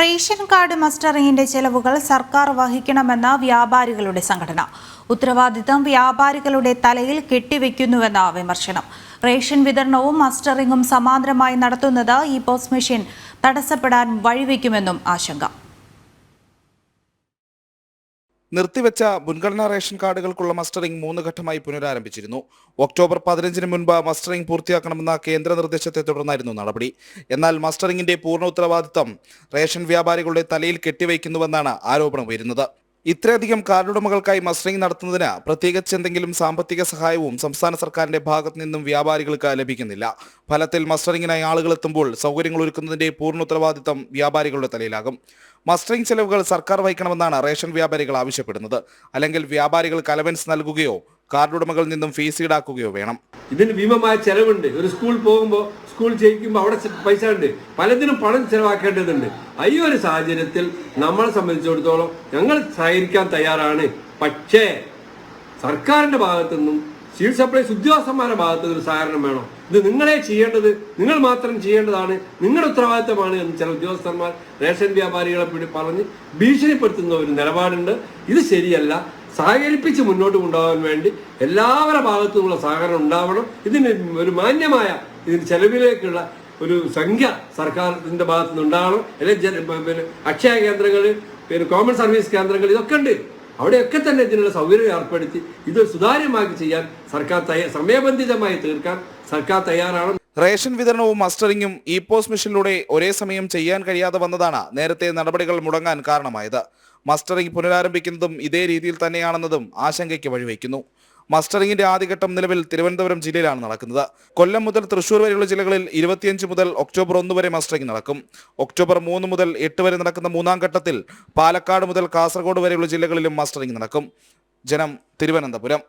Ration card മസ്റ്ററിംഗിന്റെ ചെലവുകൾ സർക്കാർ വഹിക്കണമെന്ന വ്യാപാരികളുടെ സംഘടന. ഉത്തരവാദിത്തം വ്യാപാരികളുടെ തലയിൽ കെട്ടിവെക്കുന്നുവെന്ന വിമർശനം. റേഷൻ വിതരണവും മസ്റ്ററിംഗും സമാന്തരമായി നടത്തുന്നത് ഈ പോസ്റ്റ് മെഷീൻ തടസ്സപ്പെടാൻ വഴിവെക്കുമെന്നും ആശങ്ക. നിർത്തിവെച്ച മുൻഗണനാ റേഷൻ കാർഡുകൾക്കുള്ള മസ്റ്ററിംഗ് മൂന്ന് ഘട്ടമായി പുനരാരംഭിച്ചിരുന്നു. ഒക്ടോബർ പതിനഞ്ചിന് മുൻപ് മസ്റ്ററിംഗ് പൂർത്തിയാക്കണമെന്ന കേന്ദ്ര നിർദ്ദേശത്തെ തുടർന്നായിരുന്നു നടപടി. എന്നാൽ മസ്റ്ററിംഗിന്റെ പൂർണ ഉത്തരവാദിത്തം റേഷൻ വ്യാപാരികളുടെ തലയിൽ കെട്ടിവയ്ക്കുന്നുവെന്നാണ് ആരോപണം ഉയരുന്നത്. ഇത്രയധികം കാർഡുടമകൾക്കായി മസ്റ്ററിംഗ് നടത്തുന്നതിന് പ്രത്യേകിച്ച് എന്തെങ്കിലും സാമ്പത്തിക സഹായവും സംസ്ഥാന സർക്കാരിന്റെ ഭാഗത്തു നിന്നും വ്യാപാരികൾക്ക് ലഭിക്കുന്നില്ല. ഫലത്തിൽ മസ്റ്ററിംഗിനായി ആളുകൾ എത്തുമ്പോൾ സൗകര്യങ്ങൾ ഒരുക്കുന്നതിന്റെ പൂർണ ഉത്തരവാദിത്തം വ്യാപാരികളുടെ തലയിലാകും. മസ്റ്ററിംഗ് ചെലവുകൾ സർക്കാർ വഹിക്കണമെന്നാണ് റേഷൻ വ്യാപാരികൾ ആവശ്യപ്പെടുന്നത്. അല്ലെങ്കിൽ വ്യാപാരികൾക്ക് അലവൻസ് നൽകുകയോ കാർഡുടമകളിൽ നിന്നും ഫീസ് ഈടാക്കുകയോ വേണം. ഇതിന് ഭീമമായ ചെലവുണ്ട്. ഒരു സ്കൂൾ പോകുമ്പോൾ സ്കൂൾ ജയിക്കുമ്പോൾ അവിടെ പൈസ ഉണ്ട്. പലതിനും പണം ചെലവാക്കേണ്ടതുണ്ട്. ഈ ഒരു സാഹചര്യത്തിൽ നമ്മളെ സംബന്ധിച്ചിടത്തോളം ഞങ്ങൾ സഹകരിക്കാൻ തയ്യാറാണ്. പക്ഷേ സർക്കാരിന്റെ ഭാഗത്തു നിന്നും സിവിൽ സപ്ലൈസ് ഉദ്യോഗസ്ഥന്മാരുടെ ഭാഗത്തു നിന്ന് ഒരു സഹകരണം വേണം. ഇത് നിങ്ങളെ ചെയ്യേണ്ടത് നിങ്ങൾ മാത്രം ചെയ്യേണ്ടതാണ്. നിങ്ങളുടെ ഉത്തരവാദിത്തമാണ് എന്ന് ചില ഉദ്യോഗസ്ഥന്മാർ റേഷൻ വ്യാപാരികളെ പറഞ്ഞ് ഭീഷണിപ്പെടുത്തുന്ന ഒരു നിലപാടുണ്ട്. ഇത് ശരിയല്ല. സഹകരിപ്പിച്ച് മുന്നോട്ട് കൊണ്ടുപോകാൻ വേണ്ടി എല്ലാവരുടെ ഭാഗത്തു നിന്നുള്ള സഹകരണം ഉണ്ടാവണം. ഇതിന് ഒരു മാന്യമായ ഇതിന് ചെലവിലേക്കുള്ള ഒരു സംഖ്യ സർക്കാരിന്റെ ഭാഗത്തു നിന്നുണ്ടാവണം അല്ലെങ്കിൽ പിന്നെ അക്ഷയ കേന്ദ്രങ്ങൾ പിന്നെ കോമൺ സർവീസ് കേന്ദ്രങ്ങൾ ഇതൊക്കെ ഉണ്ട്. അവിടെയൊക്കെ തന്നെ ഇതിനുള്ള സൗകര്യം ഏർപ്പെടുത്തി ഇത് സുതാര്യമാക്കി ചെയ്യാൻ സർക്കാർ സമയബന്ധിതമായി തീർക്കാൻ സർക്കാർ തയ്യാറാണ്. റേഷൻ വിതരണവും മസ്റ്ററിങ്ങും ഇ പോസ്റ്റ് മെഷീനിലൂടെ ഒരേ സമയം ചെയ്യാൻ കഴിയാതെ വന്നതാണ് നേരത്തെ നടപടികൾ മുടങ്ങാൻ കാരണമായത്. മസ്റ്ററിംഗ് പുനരാരംഭിക്കുന്നതും ഇതേ രീതിയിൽ തന്നെയാണെന്നതും ആശങ്കയ്ക്ക് വഴിവെക്കുന്നു മസ്റ്ററിംഗിന്റെ ആദ്യഘട്ടം നിലവിൽ തിരുവനന്തപുരം ജില്ലയിലാണ് നടക്കുന്നത്. കൊല്ലം മുതൽ തൃശൂർ വരെയുള്ള ജില്ലകളിൽ ഇരുപത്തിയഞ്ച് മുതൽ ഒക്ടോബർ ഒന്ന് വരെ മസ്റ്ററിംഗ് നടക്കും. ഒക്ടോബർ മൂന്ന് മുതൽ എട്ട് വരെ നടക്കുന്ന മൂന്നാം ഘട്ടത്തിൽ പാലക്കാട് മുതൽ കാസർഗോഡ് വരെയുള്ള ജില്ലകളിലും മസ്റ്ററിംഗ് നടക്കും. ജനം തിരുവനന്തപുരം.